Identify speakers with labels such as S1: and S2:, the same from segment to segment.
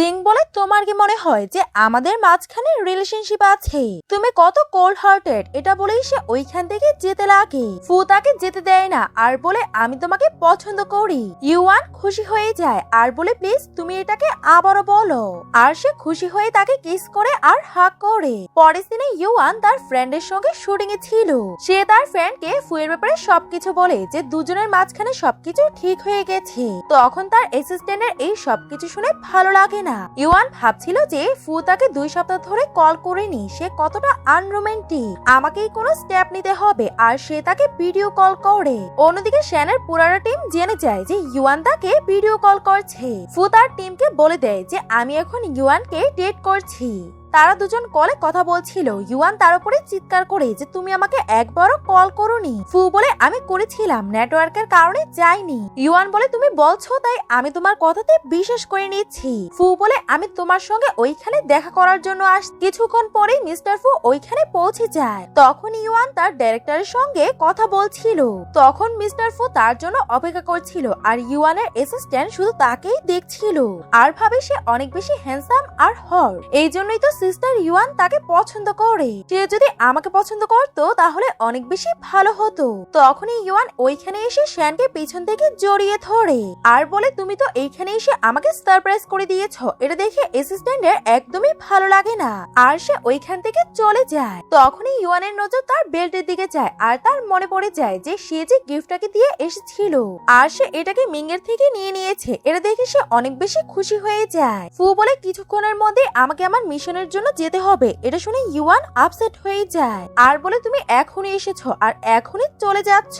S1: জিং বলে তোমার কি মনে হয় যে আমাদের মাঝখানে রিলেশনশিপ আছে? তুমি কত কোল্ড হার্টেড এটা বলেই সে ওইখান থেকে যেতে লাগে। ফু তাকে যেতে দেয় না, আর বলে আমি তোমাকে পছন্দ করি। ইউয়ান খুশি হয়ে যায়, আর বলে, প্লিজ তুমি এটাকে আবারও বলো। আর সে খুশি হয়ে তাকে কিস করে আর হাক করে। পরের দিনে ইউয়ান তার ফ্রেন্ডের সঙ্গে শুটিং এ ছিল। সে তার ফ্রেন্ডকে ফুয়ের ব্যাপারে সবকিছু বলে যে দুজনের মাঝখানে সবকিছু ঠিক হয়ে গেছে। তখন তার অ্যাসিস্ট্যান্টের এই সবকিছু শুনে ভালো লাগে না। ইওয়ান ভাবছিল যে ফু তাকে দুই সপ্তাহ ধরে কল করেনি সে কতটা আনরোম্যান্টিক। আমাকেই কোনো স্টেপ নিতে হবে, আর সে তাকে ভিডিও কল করে। অন্যদিকে শ্যানের পুরাটা টিম জেনে যায় যে ইউয়ান তাকে ভিডিও কল করছে। ফু তার টিমকে বলে দেয় যে, আমি এখন ইউয়ানকে ডেট করছি। তারা দুজন কলে কথা বলছিল। ইউয়ান তার উপরে চিৎকার করে যে, তুমি আমাকে একবারও কল করোনি। ফু বলে আমি করেছিলাম, নেটওয়ার্কের কারণে যাইনি। ইউয়ান বলে, তুমি বলছো, তাই আমি তোমার কথাতে বিশ্বাস করে নিচ্ছি। ফু বলে, আমি তোমার সঙ্গে ওইখানে দেখা করার জন্য আস কিছুক্ষণ পরেই মিস্টার ফু ওইখানে পৌঁছে যায়। তখন ইউয়ান তার ডাইরেক্টরের সঙ্গে কথা বলছিল। তখন মিস্টার ফু তার জন্য অপেক্ষা করছিল আর ইউয়ানের অ্যাসিস্ট্যান্ট শুধু তাকেই দেখছিল। আর ভাবে সে অনেক বেশি হ্যান্ডসাম আর হর এই জন্যই তো সিস্টার ইউয়ান তাকে পছন্দ করে। সে যদি আমাকে পছন্দ করতো, তাহলে অনেক বেশি ভালো হতো। তখনই ইউয়ান ওইখানে এসে শ্যানকে পিছন থেকে জড়িয়ে ধরে। আর বলে, তুমি তো এইখানে এসে আমাকে সারপ্রাইজ করে দিয়েছ। এটা দেখে অ্যাসিস্ট্যান্টের একদমই ভালো লাগে না। আর সে ওইখান থেকে চলে যায়। তখনই ইউয়ানের নজর তার বেল্টের দিকে যায় আর তার মনে পড়ে যায় যে, সে যে গিফটটাকে দিয়ে এসেছিল আর সে এটাকে মিঙ্গের থেকে নিয়ে নিয়েছে। এটা দেখে সে অনেক বেশি খুশি হয়ে যায়। ফু বলে, কিছুক্ষণের মধ্যে আমাকে আমার মিশনের জন্য যেতে হবে। এটা শুনে ইউয়ান আপসেট হয়ে যায়। আর বলে, তুমি এখনই এসেছ আর এখনই চলে যাচ্ছ।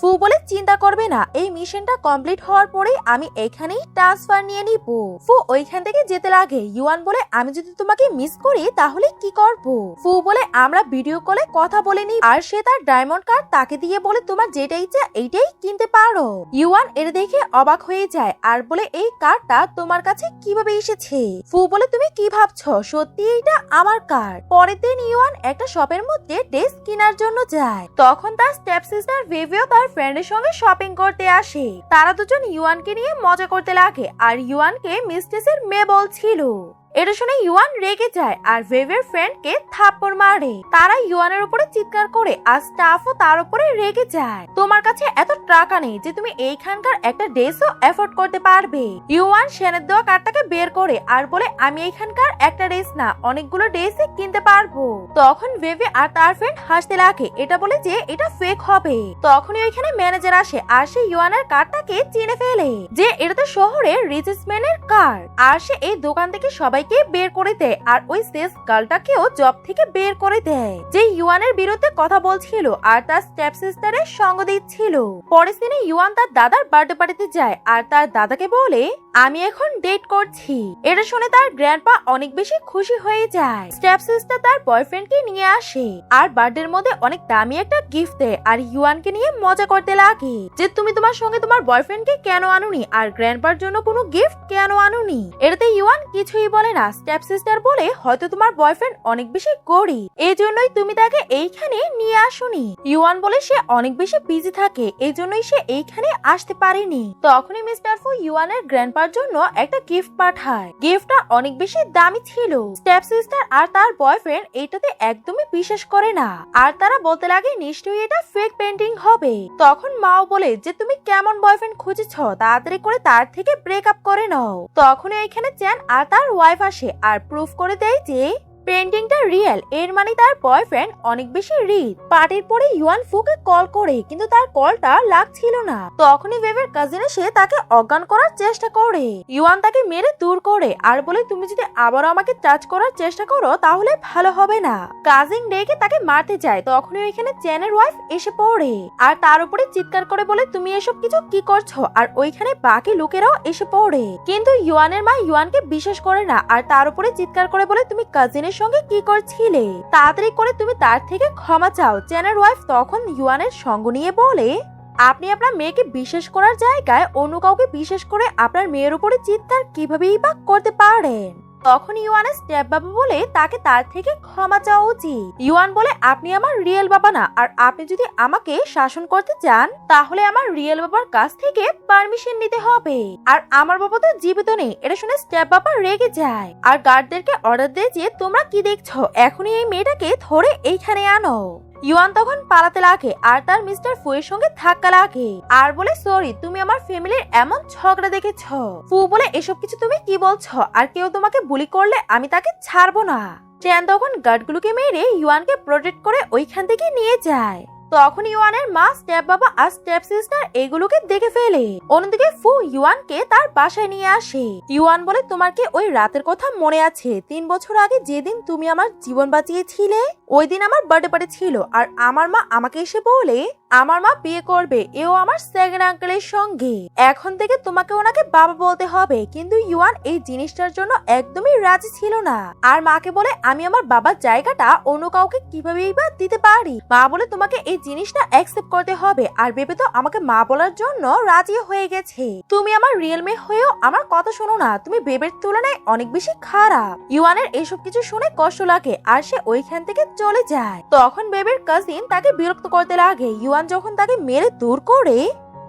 S1: ফু বলে, চিন্তা করবে না। এই মিশনটা কমপ্লিট হওয়ার পরেই আমি এখানেই ট্রান্সফার নিয়ে নিব। ফু, ওইখান থেকে যেতে লাগে। ইউয়ান বলে, আমি যদি তোমাকে মিস করি, তাহলে কি করব? ফু বলে, আমরা ভিডিও কলে কথা বলে নিই। আর সে তার ডায়মন্ড কার্ড তাকে দিয়ে বলে, তোমার যেটা ইচ্ছা এইটাই কিনতে পারো। ইউয়ান এটা দেখে অবাক হয়ে যায়। আর বলে, এই কার্ডটা তোমার কাছে কীভাবে এসেছে? ফু বলে, তুমি কি ভাবছ? সত্যি এটা আমার কার্ড পরের দিন ইউয়ান একটা শপের মধ্যে ড্রেস কেনার জন্য যায়। তখন তার স্টেপ সিস্টার ভেভিও তার ফ্রেন্ডের সঙ্গে শপিং করতে আসে। তারা দুজন ইউয়ানকে নিয়ে মজা করতে লাগে। আর ইউয়ানকে মিস্টেসের মেয়ে বলছিল। এটা শুনে ইউয়ান রেগে যায় আর ভেভের ফ্রেন্ডকে থাপ্পড় মারে। তারা ইউয়ানের উপরে চিৎকার করে আর স্টাফও তার উপরে রেগে যায়। তোমার কাছে এত টাকা নেই যে তুমি এইখানকার একটা ড্রেসও এফোর্ড করতে পারবে। ইউয়ান সেনের দেওয়া কার্ডটাকে বের করে আর বলে, আমি এইখানকার একটা ড্রেস না, অনেকগুলো ড্রেসই কিনতে পারব। তখন ভেভে আর তার ফ্রেন্ড হাসতে লাগে। এটা বলে যে এটা ফেক হবে। তখনই ওইখানে ম্যানেজার আসে আর সে ইউয়ানের কার্ডটাকে চিনে ফেলে যে এটা তো শহরের রিচেস্ট ম্যানের কার্ড। আর সে এই দোকান থেকে সবাইকে বের করে দেয় আর ওই শেষ গার্লটাকেও জব থেকে বের করে দেয়। যে ইউয়ানের বিরুদ্ধে কথা বলছিল আর তার স্টেপ সিস্টারের সঙ্গ দিচ্ছিল। পরের দিনে ইউয়ান তার দাদার বার্থডে পার্টিতে যায় আর তার দাদাকে বলে, আমি এখন ডেট করছি। এটা শুনে তার গ্র্যান্ডপা অনেক বেশি খুশি হয়ে যায়। স্টেপ সিস্টার তার বয়ফ্রেন্ডকে নিয়ে আসে আর বার্থডের মধ্যে অনেক দামি একটা গিফট দেয় আর ইউয়ানকে নিয়ে মজা করতে লাগে। যে তুমি তোমার সঙ্গে তোমার বয়ফ্রেন্ডকে কেন আনুনি আর গ্র্যান্ডপার জন্য কোনো গিফট কেন আনুনি? এটাতে ইউয়ান কিছুই বলে না স্টেপ সিস্টার বলে হয়তো তোমার বয়ফ্রেন্ড অনেক বেশি গরিব এই জন্যই তুমি তাকে এইখানে নিয়ে আসুনি। ইউয়ান বলে সে অনেক বেশি বিজি থাকে এই জন্যই সে এইখানে আসতে পারেনি। তখনই মিস্টার ফু ইউয়ানের গ্র্যান্ডপার জন্য একটা গিফট পাঠায়। গিফটটা অনেক বেশি দামি ছিল। স্টেপ সিস্টার আর তার বয়ফ্রেন্ড এইটাতে একদমই বিশ্বাস করে না। আর তারা বলতে লাগে নিশ্চয়ই এটা ফেক পেন্টিং হবে। তখন মাও বলে যে, তুমি কেমন বয়ফ্রেন্ড খুঁজেছ? তাড়াতাড়ি করে তার থেকে ব্রেকআপ করে নাও। তখনই এখানে চ্যান আর তার ওয়াইফ আসে আর প্রুফ করে দেয় যে পেন্টিংটা রিয়েল এর মানে তার বয়ফ্রেন্ড অনেক বেশি রিচ পার্টির পরে ইউয়ান ফুকে কল করে, কিন্তু তার কলটা লাগছিল না। তখনই ভেবের কাজিন এসে তাকে অজ্ঞান করার চেষ্টা করে। ইউয়ান তাকে মেরে দূর করে, আর বলে, তুমি যদি আবারও আমাকে টাচ করার চেষ্টা করো, তাহলে ভালো হবে না। কাজিন ডেকে তাকে মারতে যায়। তখনই ওইখানে চ্যানের ওয়াইফ এসে পড়ে। আর তার উপরে চিৎকার করে বলে, তুমি এসব কিছু কি করছ? আর ওইখানে বাকি লোকেরাও এসে পড়ে। কিন্তু ইউয়ানের মা ইউয়ানকে বিশ্বাস করে না, আর তার উপরে চিৎকার করে বলে, তুমি কাজিনের সঙ্গে কি করছিলে? তাড়াতাড়ি করে তুমি তার থেকে ক্ষমা চাও। চেনার ওয়াইফ তখন ইউয়ানের সঙ্গ নিয়ে বলে, আপনি আপনার মেয়েকে বিশ্বাস করার জায়গায় অন্য কাউকে বিশ্বাস করে আপনার মেয়ের উপরে চিৎকার কিভাবেই বা করতে পারেন? তখন ইউয়ানের স্টেপ বাবা বলে তাকে তার থেকে ক্ষমা চাওয়া উচিত। ইউয়ান বলে, আপনি আমার রিয়েল বাবা না, আর আপনি যদি আমাকে শাসন করতে চান, তাহলে আমার রিয়েল বাবার কাছ থেকে পারমিশন নিতে হবে। আর আমার বাবা তো জীবিত নেই, এটা শুনে স্টেপ বাবা রেগে যায়। আর গার্ডদেরকে অর্ডার দেয় যে, তোমরা কি দেখছ? এখনই এই মেয়েটাকে ধরে এইখানে আনো। ইউয়ান তখন পালাতে লাগে, আর তার মিস্টার ফুয়ের সঙ্গে ধাক্কা লাগে। আর বলে, সরি, তুমি আমার ফ্যামিলির এমন ঝগড়া দেখেছ। ফু বলে, এসব কিছু তুমি কি বলছো? আর কেউ তোমাকে বুলি করলে আমি তাকে ছাড়বো না। চ্যান তখন গার্ডগুলোকে মেরে ইউয়ানকে প্রোটেক্ট করে ওইখান থেকে নিয়ে যায়। তখন ইউয়ানের মা স্টেপ বাবা আর স্টেপ সিস্টার এগুলোকে দেখে ফেলে। অন্যদিকে ফু ইউয়ানকে তার বাসায় নিয়ে আসে। ইউয়ান বলে, তোমার কি ওই রাতের কথা মনে আছে? তিন বছর আগে যেদিন তুমি আমার জীবন বাঁচিয়েছিলে ওই দিন আমার বার্থডে পার্টি ছিল, আর আমার মা আমাকে এসে বলে, আমার মা বিয়ে করবে, এও আমার সেকেন্ড আঙ্কেলের সঙ্গে। এখন থেকে তোমাকে ওনাকে বাবা বলতে হবে, কিন্তু ইউয়ান এই জিনিসটার জন্য একদমই রাজি ছিল না। আর মাকে বলে, আমি আমার বাবার জায়গাটা অন্য কাউকে কিভাবেই বা দিতে পারি? মা বলে, তোমাকে এই জিনিসটা অ্যাকসেপ্ট করতে হবে। আর বেবে তো আমাকে মা বলার জন্য রাজি হয়ে গেছে। তুমি আমার রিয়েল মেয়ে হয়েও আমার কথা শোনো না। তুমি বেবের তুলনায় অনেক বেশি খারাপ। ইউয়ানের এসব কিছু শুনে কষ্ট লাগে, আর সে ওইখান থেকে চলে যায়। তখন বেবের কাজিন তাকে বিরক্ত করতে লাগে। ইউয়ান যখন তাকে মেরে দূর করে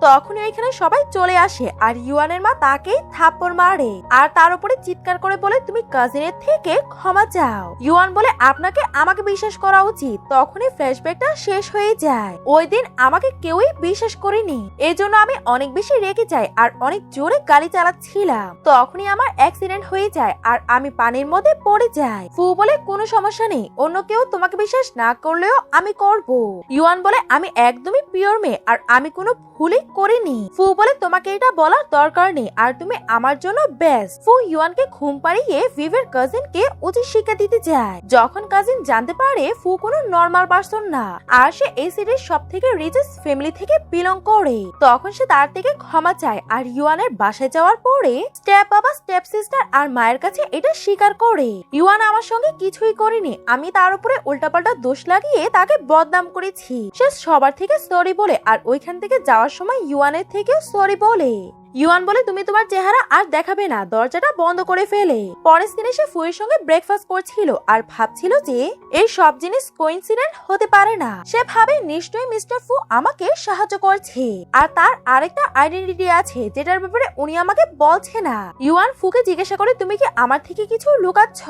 S1: তখন ওইখানে সবাই চলে আসে আর ইউয়ানের মা তাকে থাপ্পড় মারে। আর তার উপরে চিৎকার করে বলে, তুমি কাজিনের থেকে ক্ষমা চাও। ইউয়ান বলে, আপনাকে আমাকে বিশ্বাস করা উচিত। তখনই ফ্ল্যাশব্যাকটা শেষ হয়ে যায়। ওই দিন আমাকে কেউই বিশ্বাস করেনি। এজন্য আমি অনেক বেশি রেগে যাই আর অনেক জোরে গাড়ি চালাচ্ছিলাম। তখনই আমার অ্যাক্সিডেন্ট হয়ে যায় আর আমি পানির মধ্যে পড়ে যাই। ফু বলে, কোনো সমস্যা নেই। অন্য কেউ তোমাকে বিশ্বাস না করলেও আমি করব। ইউয়ান বলে, আমি একদমই পিওর মেয়ে আর আমি কোনো ভুলই করিনি। ফু বলে তোমাকে এটা বলার দরকার নেই, আর তুমি আমার জন্য বেস্ট ফু ইউয়ানকে ঘুম পাড়িয়ে ভিভের কাজিনকে উচিত শিক্ষা দিতে যায়। যখন কাজিন জানতে পারে, ফু কোনো নর্মাল পার্সন না, আর সে এই সিটির সব থেকে রিচেস্ট ফ্যামিলি থেকে বিলং করে। তখন সে তার থেকে ক্ষমা চায়, আর ইউয়ানের বাসায় যাওয়ার পরে স্টেপ বাবা স্টেপ সিস্টার আর মায়ের কাছে এটা স্বীকার করে। ইউয়ান আমার সঙ্গে কিছুই করেনি, আমি তার উপরে উল্টাপাল্টা দোষ লাগিয়ে তাকে বদনাম করেছি। সে সবার থেকে সরি বলে, আর ওইখান থেকে যাওয়ার সময় ইউয়ানের থেকেও সরি বলে। ইউয়ান বলে, তুমি তোমার চেহারা আর দেখাবে না। দরজাটা বন্ধ করে ফেলে। পরের দিনে সে ফুয়ের সঙ্গে ব্রেকফাস্ট করছিল আর ভাবছিল যে এই সব জিনিস কোইন্সিডেন্ট হতে পারে না। সে ভাবে, নিশ্চয়ই মিস্টার ফু আমাকে সাহায্য করছে। আর তার আরেকটা আইডেন্টিটি আছে, যেটার ব্যাপারে উনি আমাকে বলছে না। ইউয়ান ফুকে জিজ্ঞাসা করে, তুমি কি আমার থেকে কিছু লুকাচ্ছ?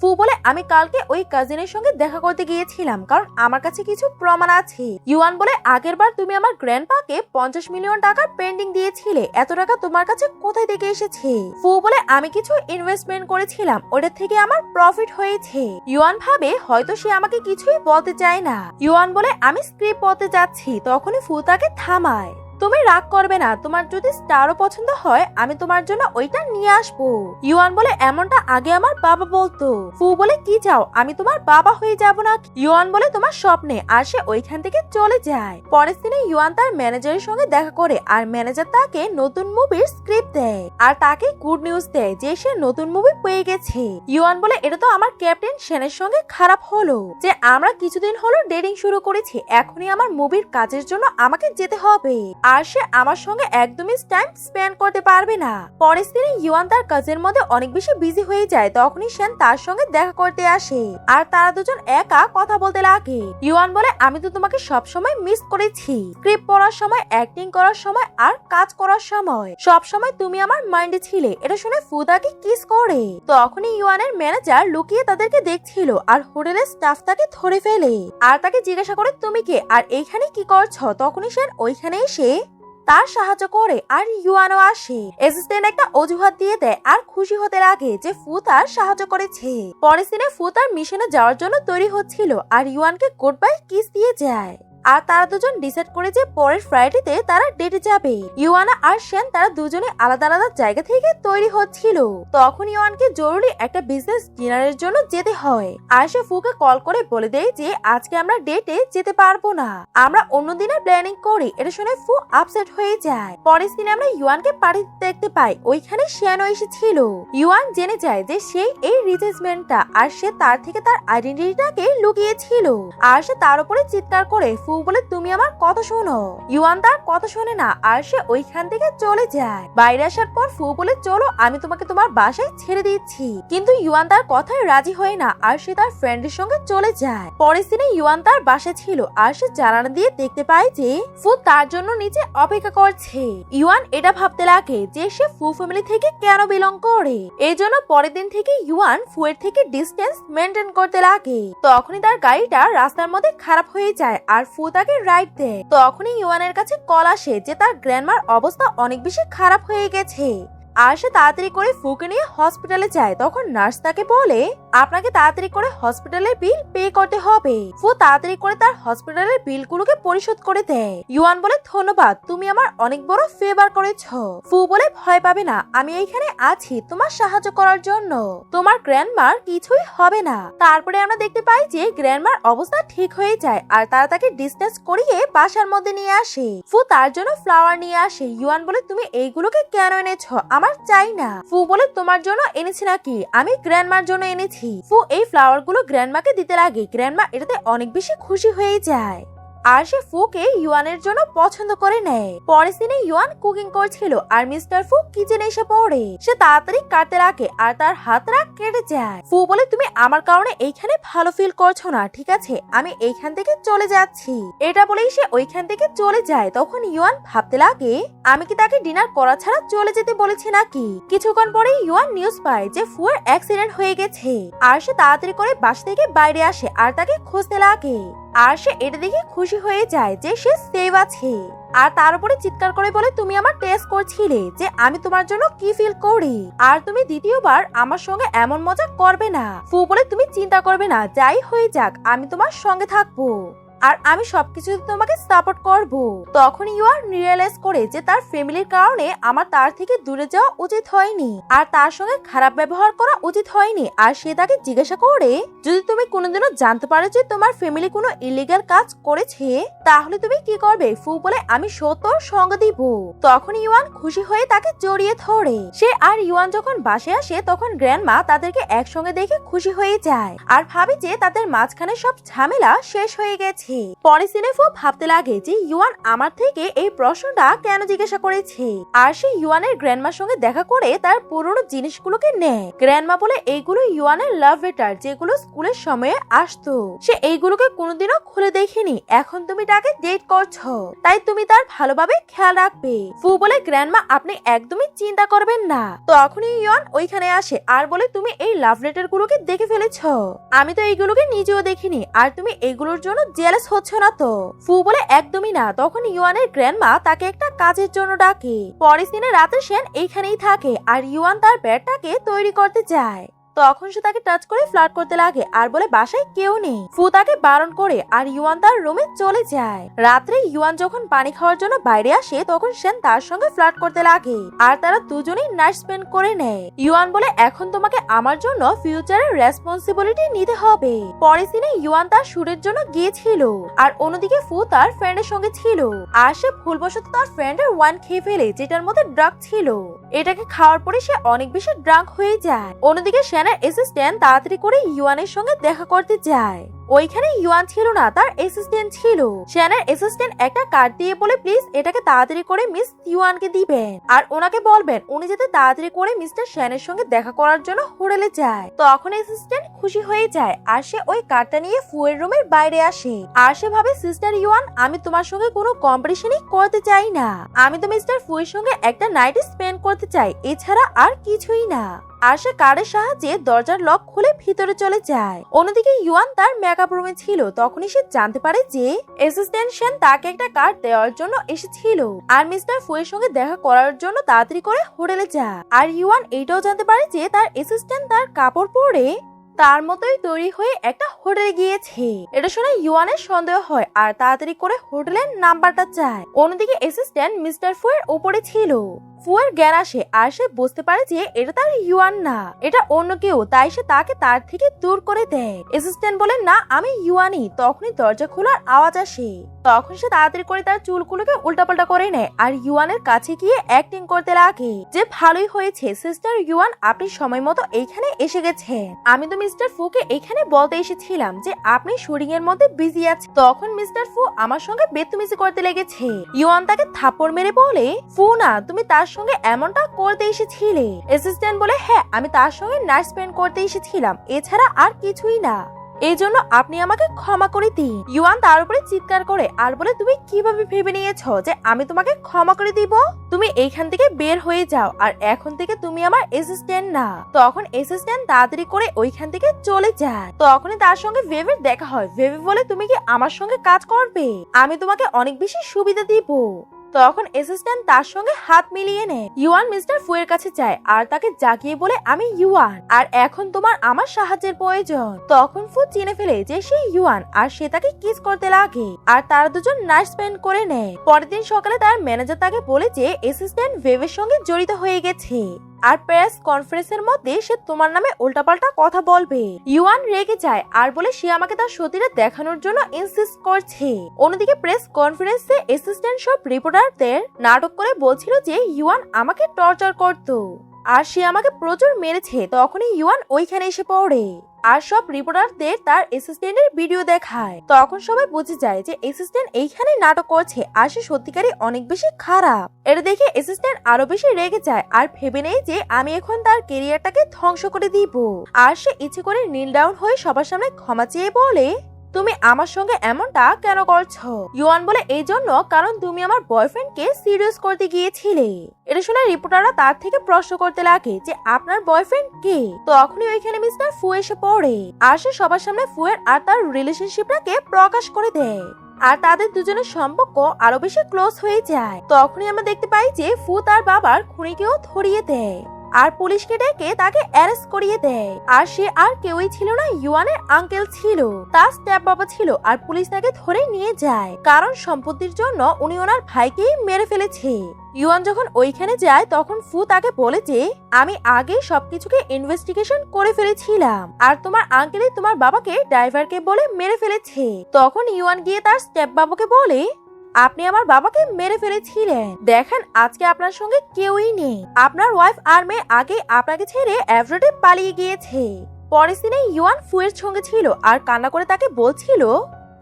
S1: ফু বলে, আমি কালকে ওই কাজিনের সঙ্গে দেখা করতে গিয়েছিলাম, কারণ আমার কাছে কিছু প্রমাণ আছে। ইউয়ান বলে, আগের বার তুমি আমার গ্র্যান্ডপাকে পঞ্চাশ মিলিয়ন টাকার পেন্ডিং দিয়েছিলে। এত টাকা তোমার কাছে কোথায় থেকে এসেছে? ফু বলে, আমি কিছু ইনভেস্টমেন্ট করেছিলাম, ওটা থেকে আমার প্রফিট হয়েছে। ইউয়ান ভাবে, হয়তো সে আমাকে কিছুই বলতে চায় না। ইউয়ান বলে, আমি স্ক্রিপ্ট পড়তে যাচ্ছি। তখনই ফু তাকে থামায়। তুমি রাগ করবে না। তোমার যদি স্টারও পছন্দ হয়, আমি তোমার জন্য ওইটা নিয়ে আসব। ইউয়ান বলে, এমনটা আগে আমার বাবা বলতো। ফু বলে, কি চাও? আমি তোমার বাবা হয়ে যাব না ইউয়ান বলে, তোমার স্বপ্নে। আর সে ওইখান থেকে চলে যায়। পরের দিনে ইউয়ান তার ম্যানেজারের সঙ্গে দেখা করে, আর ম্যানেজার তাকে নতুন মুভির স্ক্রিপ্ট দেয়। আর তাকে গুড নিউজ দেয় যে সে নতুন মুভি পেয়ে গেছে। ইউয়ান বলে, এটা তো আমার ক্যাপ্টেন সেনের সঙ্গে খারাপ হলো যে আমরা কিছুদিন হলো ডেটিং শুরু করেছি। এখনই আমার মুভির কাজের জন্য আমাকে যেতে হবে। আর সে আমার সঙ্গে একদমই টাইম স্পেন্ড করতে পারবে না। পরের দিনে ইউয়ান তার কাজের মধ্যে অনেক বেশি বিজি হয়ে যায়, তখনই সেন তার সঙ্গে দেখা করতে আসে। আর তারা দুজন একা কথা বলতে লাগে। ইউয়ান বলে, আমি তো তোমাকে সব সময় মিস করেছি। স্ক্রিপ্ট পড়ার সময় অ্যাক্টিং করার সময় আর কাজ করার সময়। সব সময় তুমি আমার মাইন্ডে ছিলে। এটা শুনে ফুদাকে কিস করে। তখনই ইউয়ানের ম্যানেজার লুকিয়ে তাদেরকে দেখছিল আর হোটেলের স্টাফ তাকে ধরে ফেলে। আর তাকে জিজ্ঞাসা করে, তুমি কে? আর এইখানে কি করছ? তখনই সেন ওইখানে এসে তার সাহায্য করে আর ইউয়ানও আসে। অ্যাসিস্ট্যান্ট একটা অজুহাত দিয়ে দেয় আর খুশি হতে লাগে যে ফু তার সাহায্য করেছে। পরের দিনে ফু তার মিশনে যাওয়ার জন্য তৈরি হচ্ছিল আর ইউয়ানকে গুড বাই কিস দিয়ে যায়। আর তারা দুজন ডিসাইড করে যে পরের ফ্রাইডেতে তারা ডেটে যাবে। ইউয়ানা আর সেন তারা দুজনে আলাদা আলাদা জায়গা থেকে তৈরি হচ্ছিল। তখন ইউয়ানকে জরুরি একটা বিজনেস ডিনারের জন্য যেতে হয়। আর সে ফুকে কল করে বলে দেয় যে, আজকে আমরা ডেটে যেতে পারব না। আমরা অন্য দিনের প্ল্যানিং করি। এটা শুনে ফু আপসেট হয়ে যায়। পরের দিন আমরা ইউয়ানকে পার্টি দেখতে পাই। ওইখানে শিয়ানো এসেছিল। ইউয়ান জেনে যায় যে সেই এই রিচেসমেন্টটা আর সে তার থেকে তার আইডেন্টিটিটাকে লুকিয়েছিল। আর সে তার উপরে চিৎকার করে ফু ফু বলে তুমি আমার কথা শোনো। ইউয়ান তার কথা শোনে না, আর সে ওইখান থেকে চলে যায়। বাইরে আসার পর ফু বলে, চলো, আমি তোমাকে তোমার বাসায় ছেড়ে দিচ্ছি। কিন্তু ইউয়ান তার কথায় রাজি হয় না, আর সে তার ফ্রেন্ডের সঙ্গে চলে যায়। পরের দিনে ইউয়ান তার বাসায় ছিল, আর সে জানালা দিয়ে দেখতে পায় যে ফু তার জন্য নিচে অপেক্ষা করছে। ইউয়ান এটা ভাবতে লাগে যে সে ফু ফ্যামিলি থেকে কেন বিলং করে? এই জন্য পরের দিন থেকে ইউয়ান ফুয়ের থেকে ডিস্টেন্স মেনটেন করতে লাগে। তখনই তার গাড়িটা রাস্তার মধ্যে খারাপ হয়ে যায়, আর ফু তাকে রাইড দেয় তখনই ইউয়ানের কাছে কল আসে যে তার গ্র্যান্ডমার অবস্থা অনেক বেশি খারাপ হয়ে গেছে। আর সে তাড়াতাড়ি করে ফুকে নিয়ে হসপিটালে যায়। তখন নার্স তাকে বলে, আপনাকে তাড়াতাড়ি করে হসপিটালের বিল পে করতে হবে। ফু তাড়াতাড়ি করে তার হসপিটালের বিলগুলোকে পরিশোধ করে দেয়। ইউয়ান বলে, ধন্যবাদ, তুমি আমার অনেক বড় ফেভার করেছ। ফু বলে, ভয় পাবে না, আমি এইখানে আছি তোমার সাহায্য করার জন্য। তোমার গ্র্যান্ডমার কিছুই হবে না। তারপরে আমরা দেখতে পাই যে গ্র্যান্ডমার অবস্থা ঠিক হয়ে যায় আর তারা তাকে ডিসটেন্স করিয়ে বাসার মধ্যে নিয়ে আসে। ফু তার জন্য ফ্লাওয়ার নিয়ে আসে। ইউয়ান বলে, তুমি এইগুলোকে কেন এনেছো? আমার চাই না। ফু বলে তোমার জন্য এনেছি নাকি? আমি গ্র্যান্ডমার জন্য এনেছি। ফু, এই ফ্লাওয়ারগুলো গ্র্যান্ডমাকে দিতে লাগে। গ্র্যান্ডমা এটাতে অনেক বেশি খুশি হয়ে যায়। আর সে ফুকে ইউয়ানের জন্য পছন্দ করে নেয়। পরের দিনে ইউয়ান কুকিং করছিল আর মিস্টার ফু কিচেনে এসে পড়ে। সে তাড়াতাড়ি কাটতে রাখে আর তার হাতরা কেটে যায়। ফু বলে, তুমি আমার কারণে এইখানে ভালো ফিল করছ না, ঠিক আছে? আমি এইখান থেকে চলে যাচ্ছি। এটা বলেই সে ওইখান থেকে চলে যায়। তখন ইউয়ান ভাবতে লাগে, আমি কি তাকে ডিনার করা ছাড়া চলে যেতে বলেছি নাকি? কিছুক্ষণ পরে ইউয়ান নিউজ পায় যে ফুয়ের অ্যাক্সিডেন্ট হয়ে গেছে। আর সে তাড়াতাড়ি করে বাস থেকে বাইরে আসে আর তাকে খুঁজতে লাগে। আর সে এটা দেখে খুশি হয়ে যায় যে সে সেভ আছে। আর তার উপরে চিৎকার করে বলে, তুমি আমার টেস্ট করছিলে যে আমি তোমার জন্য কি ফিল করি। আর তুমি দ্বিতীয়বার আমার সঙ্গে এমন মজা করবে না। ফু বলে, তুমি চিন্তা করবে না, যাই হয়ে যাক, আমি তোমার সঙ্গে থাকব। আর আমি সবকিছু তোমাকে সাপোর্ট করব তখন ইউয়ার রিয়েলাইজ করে যে তার ফ্যামিলির কারণে আমার তার থেকে দূরে যাওয়া উচিত হয়নি। আর তার সঙ্গে খারাপ ব্যবহার করা উচিত হয়নি। আর সে তাকে জিজ্ঞাসা করে, যদি তুমি কোনোদিনও জানতে পারো যে তোমার ফ্যামিলি কোনো ইলিগাল কাজ করেছে, তাহলে তুমি কি করবে? ফু বলে, আমি সত্যর সঙ্গ দিব। তখন ইউয়ান খুশি হয়ে তাকে জড়িয়ে ধরে। সে আর ইউয়ান যখন বাসে আসে, তখন গ্র্যান্ডমা তাদেরকে একসঙ্গে দেখে খুশি হয়ে যায়। আর ভাবে যে তাদের মাঝখানে সব ঝামেলা শেষ হয়ে গেছে। পরে সিনেফু ভাবতে লাগে যে ইউয়ান আমার থেকে এই প্রশ্নটা কেন জিজ্ঞাসা করেছে? আর সে ইউয়ানের গ্র্যান্ডমার সঙ্গে দেখা করে তার পুরনো জিনিসগুলোকে নেয়। গ্র্যান্ডমা বলে এইগুলো ইউয়ানের লাভ লেটার, যেগুলো স্কুলের সময়ে আসতো। সে এইগুলোকে কোনোদিনও খুলে দেখেনি। এখন তুমি তাকে ডেট করছ। তাই তুমি তার ভালোভাবে খেয়াল রাখবে। ফু বলে, গ্র্যান্ডমা, আপনি একদমই চিন্তা করবেন না। তখনই ইয়ন ওইখানে আসে আর বলে, তুমি এই লাভ লেটার গুলোকে দেখে ফেলেছ। আমি তো এইগুলোকে নিজেও দেখিনি। আর তুমি এইগুলোর জন্য জেলাস হচ্ছ না তো? ফু বলে একদমই না। তখন ইউয়ানের গ্র্যান্ডমা তাকে একটা কাজের জন্য ডাকে। পরের দিনে রাতে সেন এইখানেই থাকে আর ইউয়ান তার ব্যাটটাকে তৈরি করতে যায়। তখন সে তাকে টাচ করে ফ্লার্ট করতে লাগে। আর বলে, বাসায় কেউ নেই। ফু তাকে বারণ করে আর ইউয়ান তার রুমে চলে যায়। রাত্রে ইউয়ান যখন পানি খাওয়ার জন্য বাইরে আসে, তখন সেন তার সঙ্গে ফ্লার্ট করতে লাগে। আর তারা দুজনেই নাইট স্পেন্ড করে নেয়। ইউয়ান বলে, এখন তোমাকে আমার জন্য ফিউচারের রেসপন্সিবিলিটি নিতে হবে। পরের দিনে ইউয়ান তার সুরের জন্য গিয়েছিল। আর অন্যদিকে ফু তার ফ্রেন্ডের সঙ্গে ছিল। আর সে ভুলবশত তার ফ্রেন্ডের ওয়াইন খেয়ে ফেলে, যেটার মধ্যে ড্রাগ ছিল। এটাকে খাওয়ার পরে সে অনেক বেশি ড্রাঙ্ক হয়ে যায়। অন্যদিকে শ্যানের অ্যাসিস্ট্যান্ট তাড়াতাড়ি করে ইউয়ানের সঙ্গে দেখা করতে যায়। ওইখানে ইউয়ান ছিল না, তার অ্যাসিস্ট্যান্ট ছিল। শ্যানের অ্যাসিস্ট্যান্ট একটা কার্ড দিয়ে বলে প্লিজ এটাকে তাড়াতাড়ি করে মিস ইউয়ানকে দিবেন। আর ওনাকে বলবেন, উনি যাতে তাড়াতাড়ি করে মিস্টার শ্যানের সঙ্গে দেখা করার জন্য হোটেলে যায়। তখন অ্যাসিস্ট্যান্ট খুশি হয়ে যায়, আর সে ওই কার্ডটা নিয়ে ফুয়ের রুমের বাইরে আসে। আর সে ভাবে সিস্টার ইউয়ান, আমি তোমার সঙ্গে কোনো কম্পিটিশনই করতে চাই না। আমি তো মিস্টার ফুয়ের সঙ্গে একটা নাইট স্পেন্ড করতে চাই, এছাড়া আর কিছুই না। আর সে কারের সাহায্যে দরজার লক খুলে ভিতরে চলে যায়। অন্যদিকে ইউয়ান তার মেকআপ রুমে ছিল। তখনই সে জানতে পারে যে অ্যাসিস্ট্যান্ট সেন তাকে একটা কার্ড দেওয়ার জন্য এসেছিল। আর মিস্টার ফুয়ের সঙ্গে দেখা করার জন্য তাড়াতাড়ি করে হোটেলে যায় আর ইউয়ান এইটাও জানতে পারে যে তার অ্যাসিস্ট্যান্ট তার কাপড় পরে তার মতোই তৈরি হয়ে একটা হোটেলে গিয়েছে। এটা শুনে ইউয়ানের সন্দেহ হয় আর তাড়াতাড়ি করে হোটেলের নাম্বারটা চায়। অন্যদিকে অ্যাসিস্ট্যান্ট মিস্টার ফুয়ের উপরে ছিল। ফুয়ের জ্ঞান আসে আর সে বুঝতে পারে যে এটা তার ইউয়ান না এটা অন্য কেউ, তাই সে তাকে তার থেকে দূর করে দেয়। অ্যাসিস্ট্যান্ট বলে না, আমি ইউয়ানি। তখনই দরজা খোলার আওয়াজ আসে। তখন সে তাড়াতাড়ি করে তার চুলগুলোকে উল্টাপাল্টা করে নেয় আর ইউয়ানের কাছে গিয়ে অ্যাক্টিং করতে লাগে। যে ভালোই হয়েছে, সিস্টার ইউয়ান, আপনি সময় মতো এইখানে এসে গেছেন। আমি তো মিস্টার ফুকে এখানে বলতে এসেছিলাম যে আপনি শুটিং এর মধ্যে বিজি আছে তখন মিস্টার ফু আমার সঙ্গে বেতুমিজি করতে লেগেছে। ইউয়ান তাকে থাপড় মেরে বলে, ফু না, তুমি তার সঙ্গে এমনটা করতে এসেছিলে? অ্যাসিস্ট্যান্ট বলে হ্যাঁ আমি তার সঙ্গে নাইট স্পেন্ড করতে এসেছিলাম। এছাড়া আর কিছুই না। এই জন্য আপনি আমাকে ক্ষমা করে দিন। ইউয়ান তার উপরে চিৎকার করে, আর বলে, তুমি কীভাবে ভেবে নিয়েছো যে আমি তোমাকে ক্ষমা করে দিব? তুমি এইখান থেকে বের হয়ে যাও, আর এখন থেকে তুমি আমার অ্যাসিস্ট্যান্ট না। তখন অ্যাসিস্ট্যান্ট তাড়াতাড়ি করে ওইখান থেকে চলে যায়। তখনই তার সঙ্গে ভেবের দেখা হয়। ভেবে বলে, তুমি কি আমার সঙ্গে কাজ করবে? আমি তোমাকে অনেক বেশি সুবিধা দিব। তখন অ্যাসিস্ট্যান্ট তার সঙ্গে হাত মিলিয়ে নেয়। ইউয়ান মিস্টার ফুয়ের কাছে যায় আর তাকে জাগিয়ে বলে, আমি ইউয়ান, আর এখন তোমার আমার সাহায্যের প্রয়োজন। তখন ফু চিনে ফেলে যে সে ইউয়ান, আর সে তাকে কিস করতে লাগে। আর তারা দুজন নাইট স্পেন্ড করে নেয়। পরের দিন সকালে তার ম্যানেজার তাকে বলে যে অ্যাসিস্ট্যান্ট ভেবের সঙ্গে জড়িত হয়ে গেছে। আর প্রেস কনফারেন্সের মধ্যে সে তোমার নামে উল্টাপাল্টা কথা বলবে। ইউয়ান রেগে যায় আর বলে সে আমাকে তার সতীরা দেখানোর জন্য ইনসিস্ট করছে। অন্যদিকে প্রেস কনফারেন্সে অ্যাসিস্ট্যান্ট সব রিপোর্টারদের নাটক করে বলছিল যে ইউয়ান আমাকে টর্চার করত। আর সে আমাকে প্রচুর মেরেছে, তখনই ইউয়ান ওইখানে এসে পড়ে। আর সব রিপোর্টারদের তার অ্যাসিস্ট্যান্টের ভিডিও দেখায়। তখন সবাই বুঝে যায় যে অ্যাসিস্ট্যান্ট এইখানে নাটক করছে আর সে সত্যিকারই অনেক বেশি খারাপ। এটা দেখে অ্যাসিস্ট্যান্ট আরও বেশি রেগে যায় আর ভেবে নেই যে আমি এখন তার কেরিয়ারটাকে ধ্বংস করে দিব। আর সে ইচ্ছে করে নীল ডাউন হয়ে সবার সামনে ক্ষমা চেয়ে বলে। তুমি আমার সঙ্গে এমনটা কেন করছ? ইউয়ান বলে এই জন্য কারণ তুমি আমার বয়ফ্রেন্ডকে সিরিয়াস করতে গিয়েছিলে। এটা শুনে রিপোর্টাররা তার থেকে প্রশ্ন করতে লাগে যে, আপনার বয়ফ্রেন্ড কে? তখনই ওইখানে মিস্টার ফু এসে পড়ে। আর সে সবার সামনে ফুয়ের আর তার রিলেশনশিপটাকে প্রকাশ করে দেয়। আর তাদের দুজনের সম্পর্ক আরও বেশি ক্লোজ হয়ে যায়। তখনই আমরা দেখতে পাই যে, ফু তার বাবার খুনিকেও ধরিয়ে দেয়। আর পুলিশকে ডেকে তাকে অ্যারেস্ট করিয়ে দেয়। আর সে আর কেউই ছিল না, ইউয়ানের আঙ্কেল ছিল। তার স্ট্যাপ বাবা ছিল আর পুলিশ তাকে ধরে নিয়ে যায়। কারণ সম্পত্তির জন্য উনি ওনার ভাইকেই মেরে ফেলেছে। ইউয়ান যখন ওইখানে যায়, তখন ফু তাকে বলে যে, আমি আগে সবকিছুকে ইনভেস্টিগেশন করে ফেলেছিলাম। আর তোমার আঙ্কেলই তোমার বাবাকে ড্রাইভারকে বলে মেরে ফেলেছে। তখন ইউয়ান গিয়ে তার স্টেপ বাবাকে বলে আপনি আমার বাবাকে মেরে ফেলেছিলেন। দেখেন, আজকে আপনার সঙ্গে কেউই নেই। আপনার ওয়াইফ আর মেয়ে আগে আপনাকে ছেড়ে অ্যাভ্রোডে পালিয়ে গিয়েছে। পরের দিনে ইউয়ান ফুয়ের সঙ্গে ছিল আর কান্না করে তাকে বলছিল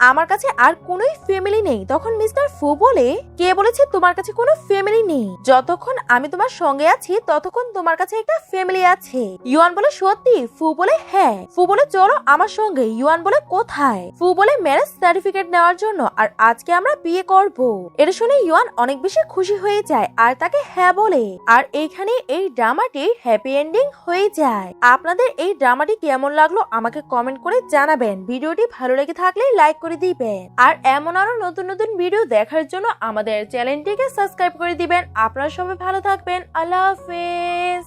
S1: আমার কাছে আর কোনোই ফ্যামিলি নেই। তখন মিস্টার ফু বলে, কে বলেছে তোমার কাছে কোনো ফ্যামিলি নেই? যতক্ষণ আমি তোমার সঙ্গে আছি, ততক্ষণ তোমার কাছে একটা ফ্যামিলি আছে। ইউয়ান বলে, সত্যি? ফু বলে হ্যাঁ। ফু বলে, চলো আমার সঙ্গে। ইউয়ান বলে, কোথায়? ফু বলে ম্যারেজ সার্টিফিকেট নেওয়ার জন্য, আর আজকে আমরা বিয়ে করব। এটা শুনে ইউয়ান অনেক বেশি খুশি হয়ে যায় আর তাকে হ্যাঁ বলে। আর এইখানে এই ড্রামাটি হ্যাপি এন্ডিং হয়ে যায়। আপনাদের এই ড্রামাটি কেমন লাগল আমাকে কমেন্ট করে জানাবেন। ভিডিওটি ভালো লেগে থাকলে লাইক করে দিবেন। আর এমন আরও নতুন নতুন ভিডিও দেখার জন্য আমাদের চ্যানেলটিকে সাবস্ক্রাইব করে দিবেন। আপনারা সবাই ভালো থাকবেন। আল্লাহ হাফেজ।